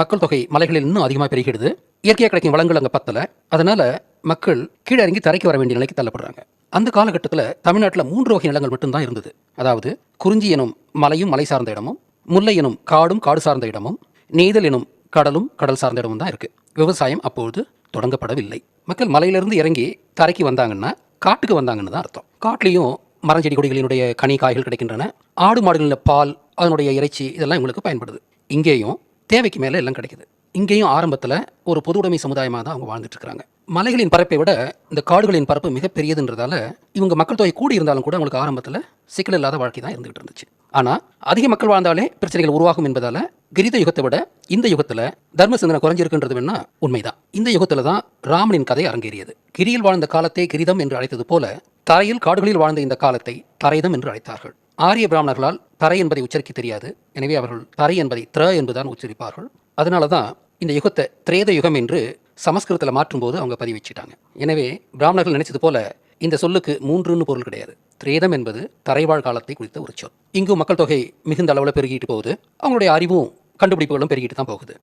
மக்கள் தொகை மலைகளில் இன்னும் அதிகமாக பெருகிடுது. இயற்கையாக கிடைக்கும் வளங்கள் அங்கே பத்தல. அதனால மக்கள் கீழே இறங்கி தரைக்கு வர வேண்டிய நிலைக்கு தள்ளப்படுறாங்க. அந்த காலகட்டத்தில் தமிழ்நாட்டில் மூன்று வகை நிலங்கள் மட்டும்தான் இருந்தது. அதாவது குறிஞ்சி எனும் மலையும் மலை சார்ந்த இடமும் முல்லை எனும் காடும் காடு சார்ந்த இடமும் நெய்தல் எனும் கடலும் கடல் சார்ந்த இடமும் தான் இருக்குது விவசாயம் அப்பொழுது தொடங்கப்படவில்லை. மக்கள் மலையிலிருந்து இறங்கி தரைக்கு வந்தாங்கன்னா காட்டுக்கு வந்தாங்கன்னு தான் அர்த்தம். காட்டிலையும் மரஞ்செடி கொடிகளினுடைய கனி காய்கள் கிடைக்கின்றன. ஆடு மாடுகளில் பால் அதனுடைய இறைச்சி இதெல்லாம் இவங்களுக்கு பயன்படுது. இங்கேயும் தேவைக்கு மேலே எல்லாம் கிடைக்குது. இங்கேயும் ஆரம்பத்தில் ஒரு பொது உடைமை சமுதாயமாக தான் அவங்க வாழ்ந்துட்டு இருக்காங்க மலைகளின் பரப்பை விட இந்த காடுகளின் பரப்பு மிகப்பெரியதுன்றதால இவங்க மக்கள் தொகை கூடி இருந்தாலும் கூட அவங்களுக்கு ஆரம்பத்தில் சிக்கல் இல்லாத வாழ்க்கை தான் இருந்துகிட்டு இருந்துச்சு. ஆனால் அதிக மக்கள் வாழ்ந்தாலே பிரச்சனைகள் உருவாகும் என்பதால் கிரித யுகத்தை விட இந்த யுகத்தில் தர்ம சிந்தனை குறைஞ்சிருக்குன்றது வேணா உண்மைதான். இந்த யுகத்தில் தான் ராமனின் கதை அரங்கேறியது. கிரியில் வாழ்ந்த காலத்தை கிரிதம் என்று அழைத்தது போல தரையில் காடுகளில் வாழ்ந்த இந்த காலத்தை தரைதம் என்று அழைத்தார்கள். ஆரிய பிராமணர்களால் தரை என்பதை உச்சரிக்க தெரியாது. எனவே அவர்கள் தரை என்பதை த்ர என்பதுதான் உச்சரிப்பார்கள். அதனால தான் இந்த யுகத்தை திரேத யுகம் என்று சமஸ்கிருதத்தில் மாற்றும்போது அவங்க பதிவு வச்சுட்டாங்க. எனவே பிராமணர்கள் நினைச்சது போல இந்த சொல்லுக்கு மூன்றுன்னு பொருள் கிடையாது. திரேதம் என்பது தரைவாழ் காலத்தை குறித்த ஒரு சொல். இங்கு மக்கள் தொகை மிகுந்த அளவில் பெருகிட்டு போகுது. அவங்களுடைய அறிவும் கண்டுபிடிப்புகளும் பெருகிட்டு தான் போகுது.